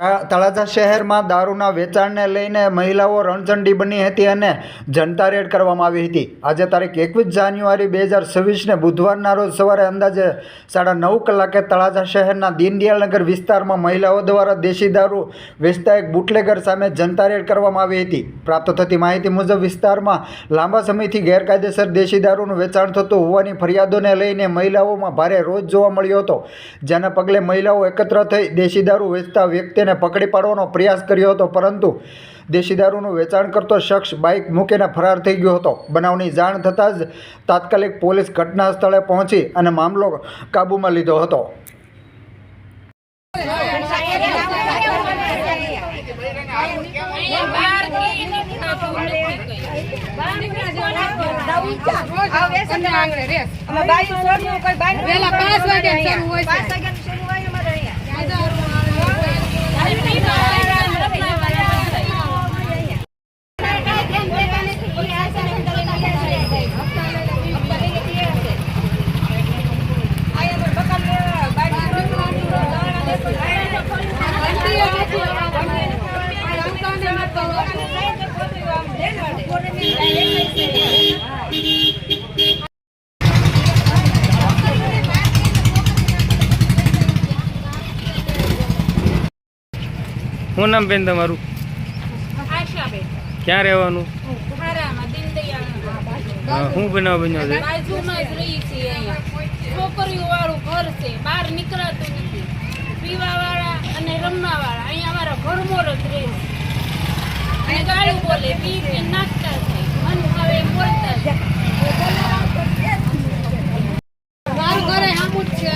તળાજા શહેરમાં દારૂના વેચાણને લઈને મહિલાઓ રણચંડી બની હતી અને જનતા રેડ કરવામાં આવી હતી. આજે તારીખ એકવીસ જાન્યુઆરી બે હજાર છવ્વીસને બુધવારના રોજ સવારે અંદાજે સાડા નવ કલાકે તળાજા શહેરના દીનદયાળનગર વિસ્તારમાં મહિલાઓ દ્વારા દેશી દારૂ વેચતા એક બુટલેગર સામે જનતા રેડ કરવામાં આવી હતી. પ્રાપ્ત થતી માહિતી મુજબ, વિસ્તારમાં લાંબા સમયથી ગેરકાયદેસર દેશી દારૂનું વેચાણ થતું હોવાની ફરિયાદોને લઈને મહિલાઓમાં ભારે રોજ જોવા મળ્યો હતો. જેના પગલે મહિલાઓ એકત્ર થઈ દેશી દારૂ વેચતા વ્યક્તિને પકડી પાડવાનો પ્રયાસ કર્યો હતો પરંતુ દેશી દારૂનું વેચાણ કરતો શખ્સ બાઇક મૂકીને ફરાર થઈ ગયો હતો. બનાવની જાણ થતાં જ તાત્કાલિક પોલીસ ઘટના સ્થળે પહોંચી અને મામલો કાબૂમાં લીધો હતો. વેલા પાંચ વાગે શરૂ હોય છે. શું નામ બેન તમારું? ક્યાં રહેવાનું? હું શું બનાવ બન્યો છે? છોકરીઓ વાળું ઘર છે બહાર નીકળાતું નથી. પીવા વાળા અને રમવા વાળા અહીંયા અમારા ઘરમોર જ રહે છે. ગાળું બોલે પી પી નાખતા છે મન હવે બોલતા છે મારું ઘરે આમું જ છે.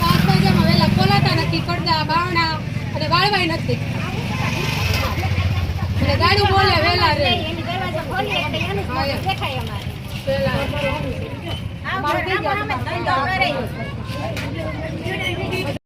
પાંચ વાગ્યામાં વહેલા ખોલાતા નથી પડદા બારણા અને વાળવાય નથી. એટલે ગાડું બોલે વહેલા રે. અમારે.